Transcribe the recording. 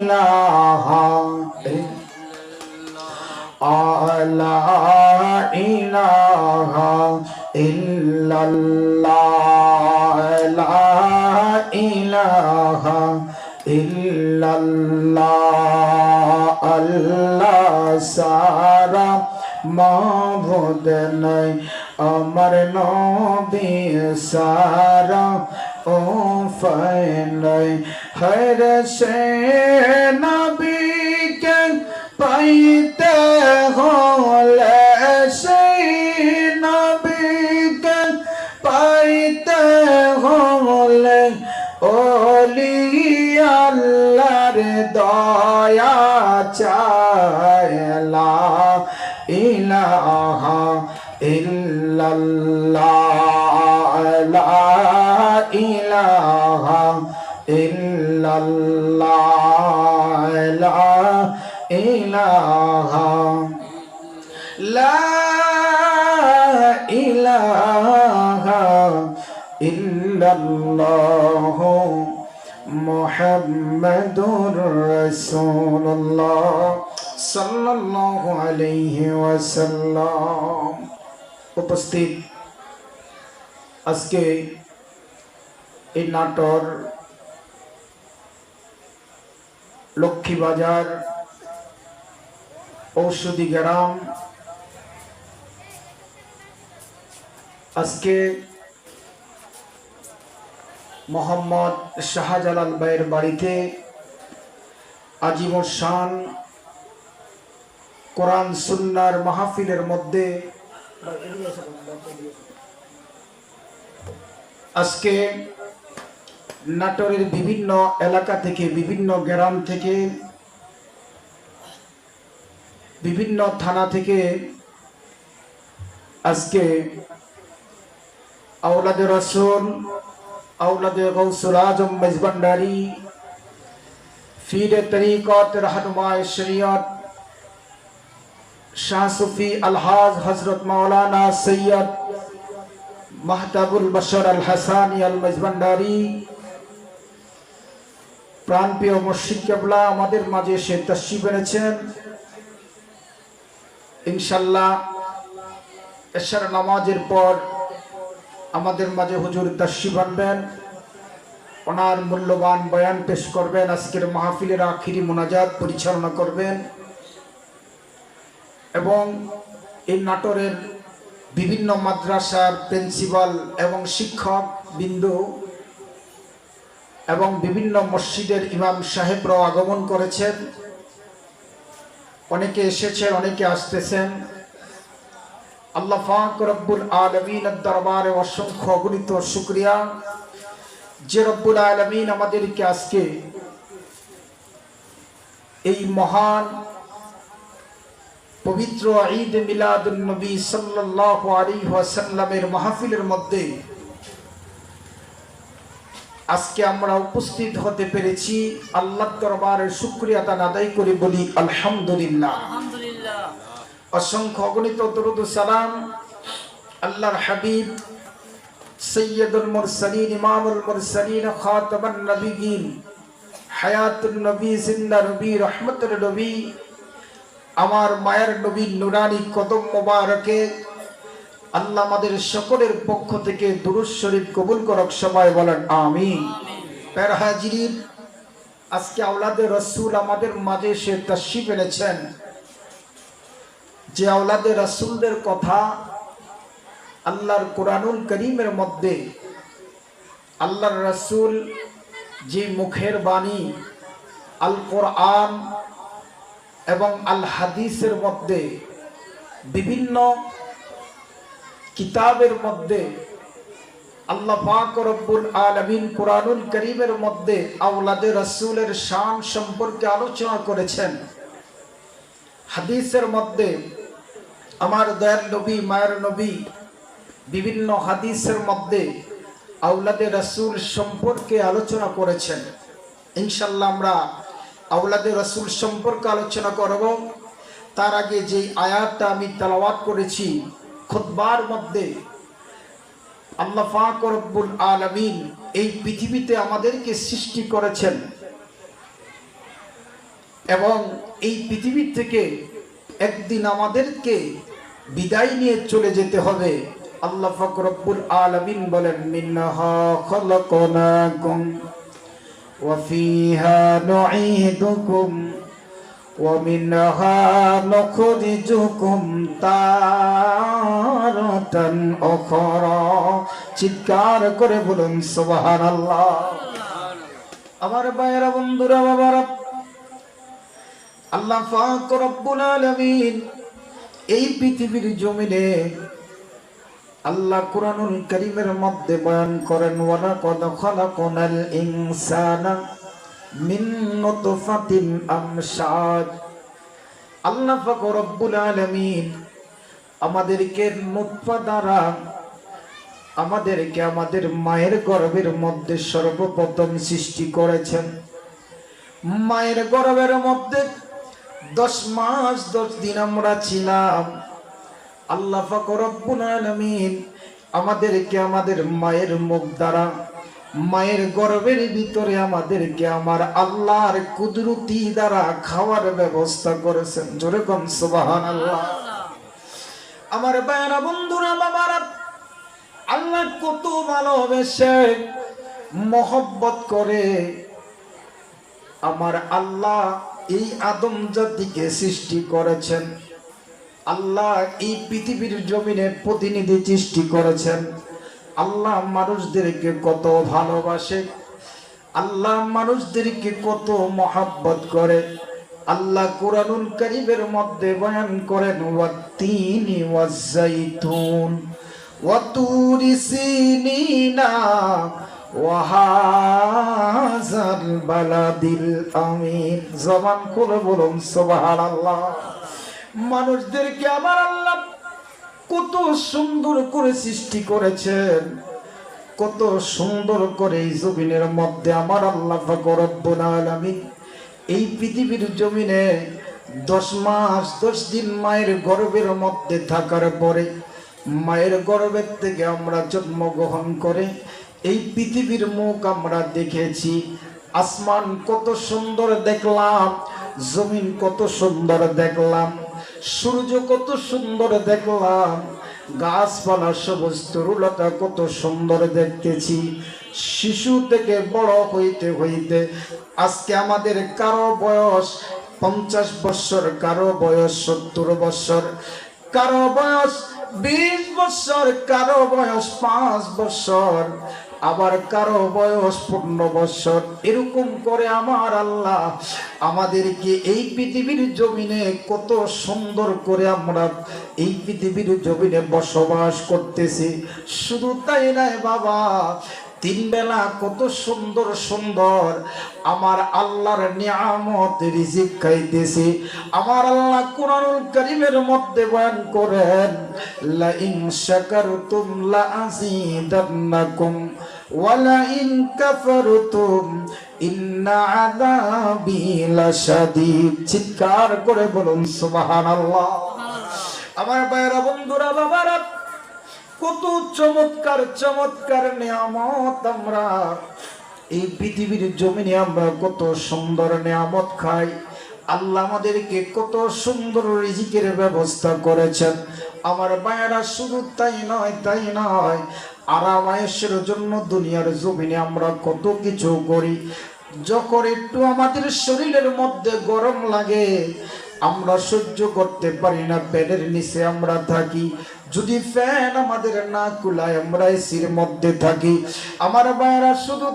ইলাহা লা ইলাহা ইল্লাল্লাহ লা ইলাহা ইল্লাল্লাহ আল্লাহ সারা মাবুদ নাই আমার হর সে নবীকে পাইতে হলে সেই নবীকে পাইতে হলে ওলি আল্লাহর দয়া চায়লা ইলাহা ইল্লাল্লাহ। ইল্লাল্লাহ লা ইলাহা লা ইলাহা ইল্লাল্লাহ মুহাম্মাদুর রাসূলুল্লাহ সাল্লাল্লাহু আলাইহি ওয়াসাল্লাম। উপস্থিত আজকে এই নাটোর লক্ষ্মীবাজার ঔষধি গ্রাম। আজকে মোহাম্মদ শাহজালাল ভাইয়ের বাড়িতে আজীবন শান, কোরআন, সুন্নার মাহফিলের মধ্যে আজকে নাটোরের বিভিন্ন এলাকা থেকে, বিভিন্ন গ্রাম থেকে, বিভিন্ন থানা থেকে আজকে আউলাদে রসুল আউলাদে গৌসুল আজম মেজবান্ডারি ফিরে তরিকত রহনুমায় সৈয়দ শাহ সুফি আলহাজ হজরত মাওলানা সৈয়দ মাহতাবুল বশর আল হাসানি আল মেজবান্ডারি প্রাণপ্রিয় মুর্শিদ কেবলা আমাদের মাঝে সে তস্বি বেড়েছেন ইনশাল্লাহ এশার নামাজের পর আমাদের মাঝে হুজুর তস্বি বানবেন ওনার মূল্যবান বয়ান পেশ করবেন, আজকের মাহফিলের আখিরি মোনাজাত পরিচালনা করবেন। এবং এই নাটোরের বিভিন্ন মাদ্রাসার প্রিন্সিপাল এবং শিক্ষক বিন্দু এবং বিভিন্ন মসজিদের ইমাম সাহেবরাও আগমন করেছেন। অনেকে এসেছেন, অনেকে আসতেছেন। আল্লাহ ফাক রব্বুল আলমিনের দরবারে অসংখ্য অগণিত শুক্রিয়া। যে রব্বুল আলমিন আমাদেরকে আজকে এই মহান, পবিত্র ঈদ মিলাদুল নবী সাল্লাল্লাহু আলাইহি ওয়াসাল্লামের মাহফিলের মধ্যে আজকে আমরা উপস্থিত হতে পেরেছি। আল্লাহ দরবারে শুকরিয়া তান আদায় করে বলি আলহামদুলিল্লাহ। অসংখ্য অগণিত দরুদ সালাম। আল্লাহর হাবিব সৈয়দুল মুরসালিন ইমামুল মুরসালিন খাতামান নবিয়িন হায়াতুন নবী জিন্দা নবী রহমতুল নবী আমার মায়ের নবী নুরানি কদম মোবারকে আল্লাহ আমাদের সকলের পক্ষ থেকে দুরুদ শরীফ কবুল করক, সবাই বলেন আমিন। প্যার হাজির আজকে আওলাদের রসুল আমাদের মাঝে সে তশিফ এনেছেন। যে আওলাদের রসুলদের কথা আল্লাহর কোরআনুল করিমের মধ্যে আল্লাহর রসুল যে মুখের বাণী আল কোরআন এবং আল হাদিসের মধ্যে বিভিন্ন কিতাবের মধ্যে, আল্লাহ পাক রব্বুল আলমিন কোরআনুল করিমের মধ্যে আওলাদে রসুলের শান সম্পর্কে আলোচনা করেছেন। হাদিসের মধ্যে আমার দয়াল নবী, মায়ের নবী বিভিন্ন হাদিসের মধ্যে আউলাদে রসুল সম্পর্কে আলোচনা করেছেন। ইনশাল্লাহ আমরা আউলাদে রসুল সম্পর্কে আলোচনা করব। তার আগে যে আয়াতটা আমি তালাওয়াত করেছি খুতবার মধ্যে আল্লাহ ফাকরব্বুল আলমিন এই পৃথিবীতে আমাদেরকে সৃষ্টি করেছেন। এবং এই পৃথিবী থেকে একদিন আমাদেরকে বিদায় নিয়ে চলে যেতে হবে। আল্লাহ ফকরব্বুল আলমিন বলেন মিন্নহ ومنها نخرجكم تارة أخرى চিৎকার করে বলুন সুবহানাল্লাহ আমার ভাইয়েরা বন্ধুরা বাবারা আল্লাহ পাক রব্বুল আলামিন এই পৃথিবীর জমিনে আল্লাহ কুরআনুল কারীমের মধ্যে বয়ান করেন ওয়ালা কদ খালাকনাল ইনসানা আমাদেরকে দ্বারা আমাদেরকে আমাদের মায়ের গর্ভের মধ্যে সর্বপ্রথম সৃষ্টি করেছেন। মায়ের গর্ভের মধ্যে দশ মাস, দশ দিন আমরা ছিলাম। আল্লাহ ফকরব্বুল আলমিন আমাদেরকে আমাদের মায়ের মুখ দ্বারা মায়ের গর্ভের ভিতরে আমাদেরকে আমার আল্লাহর কুদরতি দ্বারা খাওয়ার ব্যবস্থা করেছেন। জোরে কম সুবাহান আল্লাহ আমার বায়রা বন্ধুরা, বাবারা, আল্লাহ কত ভালোবেসে মহব্বত করে আমার আল্লাহ এই আদম জাতিকে সৃষ্টি করেছেন। আল্লাহ এই পৃথিবীর জমিনে প্রতিনিধি সৃষ্টি করেছেন। আল্লাহ মানুষদেরকে কত ভালোবাসে, আল্লাহ মানুষদেরকে কত মহাব্বত করে। আল্লাহ কোরআনুল কারিমের মধ্যে বয়ান করেন, ওয়াত্তিনি ওয়াজ্জাইতুন ওয়াতুরি সিনিনা ওয়াহাজাল বালাদিল আমিন। জবান খুলে বলুন, সুবহানাল্লাহ। মানুষদেরকে আমার আল্লাহ কত সুন্দর করে সৃষ্টি করেছেন। কত সুন্দর করে এই জমিনের মধ্যে আমার আল্লাহ রব্বুল এই পৃথিবীর জমিনে দশ মাস, দশ দিন মায়ের গর্বের মধ্যে থাকার পরে মায়ের গর্বের থেকে আমরা জন্মগ্রহণ করে এই পৃথিবীর মুখ আমরা দেখেছি। আসমান কত সুন্দর দেখলাম, জমিন কত সুন্দর দেখলাম। সূর্য কত সুন্দর দেখলাম। গাছপালা সবুজ, তরুলতা কত সুন্দর দেখতেছি। শিশু থেকে বড় হইতে হইতে আজকে আমাদের কারও বয়স পঞ্চাশ বছর, কারও বয়স সত্তর বছর, কারও বয়স বিশ বছর, কারও বয়স পাঁচ বছর। আবার কারও বয়স পনেরো বছর, এরকম করে আমার আল্লাহ আমাদেরকে এই পৃথিবীর জমিনে কত সুন্দর করে আমরা এই পৃথিবীর জমিনে বসবাস করতেছি। শুধু তাই নয় বাবা তিন বেলা কত সুন্দর সুন্দর আমার আল্লাহর নিয়ামত রিজিক খাইতেছি। আমার আল্লাহ কোরআনুল কারীমের মধ্যে বয়ান করেন লা ইন শাকারতুম লা আযীদান্নাকুম ওয়া লা ইন কাফারতুম ইন্না আযাবি লাশাদীদ। চিৎকার করে বলুন, সুবহানাল্লাহ। আমার ভাইরা বন্ধুরা, বাবারা কত চমৎকার চমৎকার নিয়ামত আমরা। এই পৃথিবীর জমিনে আমরা কত সুন্দর নিয়ামত খাই। আল্লাহ আমাদেরকে কত সুন্দর রিজিকের ব্যবস্থা করেছেন। আমার বায়েরা শুধু তাই নয় তাই নয় আরাম আয়েসের জন্য দুনিয়ার জমিনে আমরা কত কিছু করি। যখন একটু আমাদের শরীরের মধ্যে গরম লাগে, আমরা সহ্য করতে পারি না প্যানের নিচে আমরা থাকি। যদি ফ্যান আমাদের না কুলায় আমরা এসির মধ্যে থাকি। আমার বাইরা শুধু